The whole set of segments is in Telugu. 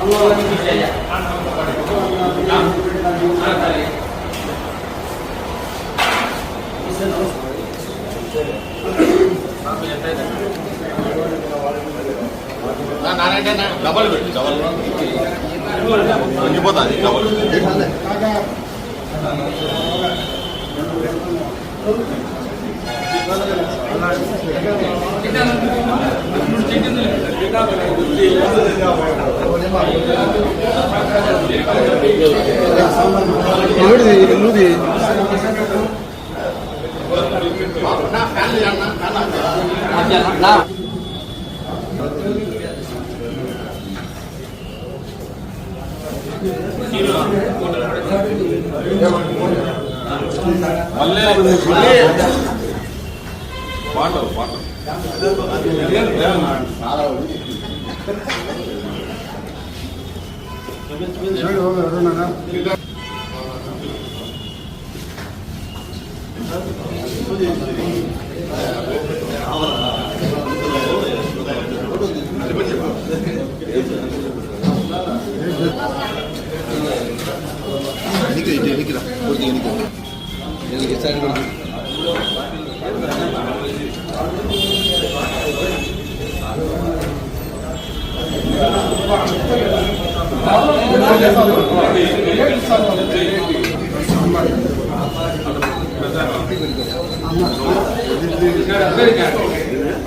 zero five eight nine eight nine double five Narayana double పెట్టు డబల్ వంగిపోతుంది డబల్ మళ్ళీ పాటలు పాటలు ఎన్నిక ఎన్నికరా కొద్దిగా ఎన్నిక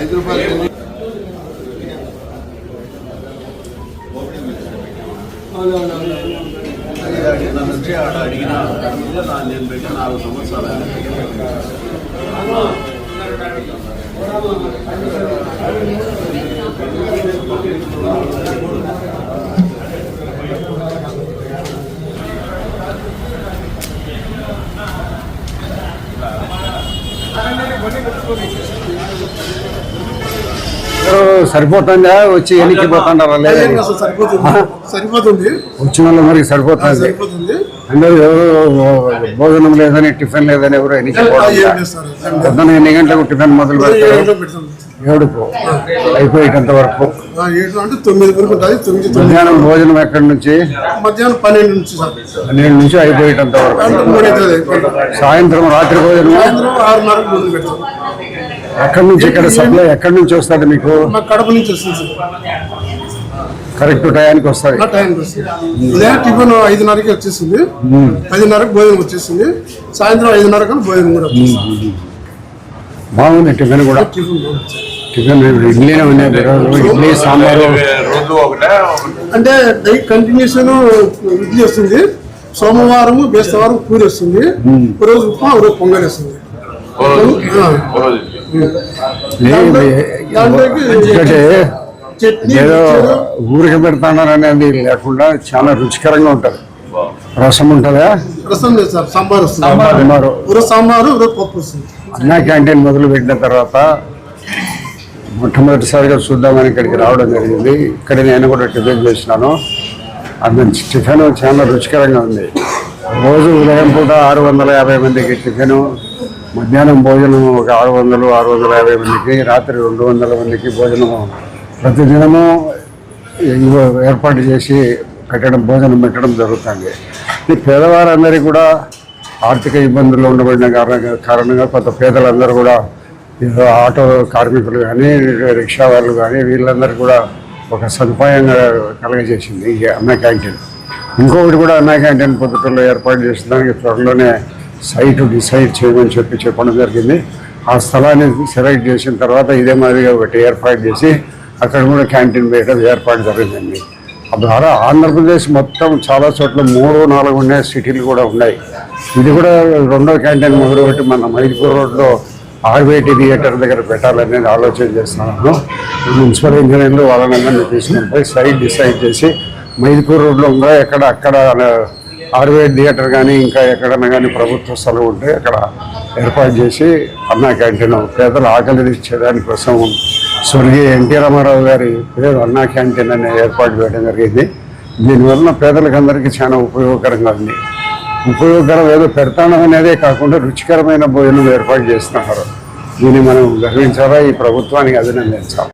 ఐదు రూపాయలు నన్ను ఆడ అడిగిన నేను పెట్టి నాలుగు సంవత్సరాలు సరిపోతుందా? వచ్చి ఎన్నికి పోతుండారా లేదా? సరిపోతుంది. వచ్చిన వాళ్ళు మరి సరిపోతుంది? అందరూ ఎవరు భోజనం లేదని టిఫిన్ లేదని ఎవరు ఎన్నికి పొద్దున ఎన్ని గంటలకు టిఫిన్ మొదలు పెడతారు? పెడతాం ఏడుకు. అయిపోయేటంత వరకు. తొమ్మిది వరకు మధ్యాహ్నం భోజనం ఎక్కడి నుంచి? మధ్యాహ్నం పన్నెండు నుంచి పన్నెండు నుంచి అయిపోయేటంత వరకు. సాయంత్రం రాత్రి భోజనం ఎక్కడి నుంచి ఇక్కడ సప్లై ఎక్కడి నుంచి వస్తుంది మీకు? మా కడప నుంచి వస్తుంది సార్. కరెక్ట్ టయానికి వస్తుంది టైంకి వస్తుంది. ఉదయం టిఫిన్ ఐదున్నరకి వచ్చేసింది. పదిన్నరకు భోజనం వచ్చేసింది. సాయంత్రం ఐదున్నరకు భోజనం కూడా బాగుంది టిఫిన్ కూడా. టిఫిన్ ఇడ్లీనే ఉన్నాయి ఇడ్లీ సాంబారు. అంటే డై కంటిన్యూషన్ ఇడ్లీ వస్తుంది సోమవారం బేస్తవారం పూరి వస్తుంది. ఒక రోజు ఉప్మా ఒక రోజు పొంగల్ వస్తుంది. ఏదో ఊరికి పెడతాన్నారు అనేది లేకుండా చాలా రుచికరంగా ఉంటది. రసం ఉంటుందా? రసం లేదు సార్ సాంబార్ వస్తుంది. సాంబారు. ఒక రోజు సాంబారు ఒక రోజు పప్పు వస్తుంది. అన్నా క్యాంటీన్ మొదలు పెట్టిన తర్వాత మొట్టమొదటిసారిగా చూద్దామని ఇక్కడికి రావడం జరిగింది. ఇక్కడ నేను కూడా టిఫిన్ చేసినాను. అది టిఫిన్ చాలా రుచికరంగా ఉంది. రోజు ఉదయం పూట ఆరు వందల యాభై మందికి టిఫిన్ మధ్యాహ్నం భోజనం ఒక ఆరు వందలు ఆరు వందల యాభై మందికి రాత్రి రెండు వందల మందికి భోజనం ప్రతిదినము ఏర్పాటు చేసి పెట్టడం భోజనం పెట్టడం జరుగుతుంది. ఈ పేదవారందరికీ కూడా ఆర్థిక ఇబ్బందులు ఉండబడిన కారణంగా కారణంగా కొంత పేదలందరూ కూడా ఆటో కార్మికులు కానీ రిక్షా వాళ్ళు కానీ వీళ్ళందరూ కూడా ఒక సదుపాయంగా కలగజేసింది ఈ అన్న క్యాంటీన్. ఇంకొకటి కూడా అన్న క్యాంటీన్ పద్ధతుల్లో ఏర్పాటు చేసిన దానికి త్వరలోనే సైట్ డిసైడ్ చేయమని చెప్పి చెప్పడం జరిగింది. ఆ స్థలాన్ని సెలెక్ట్ చేసిన తర్వాత ఇదే మాదిరిగా ఒకటి ఏర్పాటు చేసి అక్కడ కూడా క్యాంటీన్ వేయడం ఏర్పాటు జరిగిందండి. ద్వారా ఆంధ్రప్రదేశ్ మొత్తం చాలా చోట్ల మూడు నాలుగు ఉన్నాయి సిటీలు కూడా ఉన్నాయి. ఇది కూడా రెండో క్యాంటీన్ మొదలుపెట్టి మన మైదుపూర్ రోడ్లో ఆర్వేటి థియేటర్ దగ్గర పెట్టాలనేది ఆలోచన చేస్తున్నాను. మున్సిపల్ ఇంజనీర్లు వాళ్ళని తీసుకుని పోయి సైట్ డిసైడ్ చేసి మైదూర్ రోడ్లో ఉందా ఎక్కడ అక్కడ ఆర్వేట్ థియేటర్ కానీ ఇంకా ఎక్కడన్నా కానీ ప్రభుత్వ స్థలం ఉంటే అక్కడ ఏర్పాటు చేసి అన్నా క్యాంటీన్ పేదలు ఆకలి తీర్చేదాని కోసం స్వర్గీయ ఎన్టీ రామారావు గారి పేరు అన్నా క్యాంటీన్ అనే ఏర్పాటు చేయడం జరిగింది. దీనివల్ల పేదలకు అందరికీ చాలా ఉపయోగకరంగా ఉంది. ఉపయోగకరం ఏదో పెడతానం అనేదే కాకుండా రుచికరమైన భోజనం ఏర్పాటు చేస్తున్నారు. దీన్ని మనం గర్వించాలా? ఈ ప్రభుత్వానికి అభినందించాలి?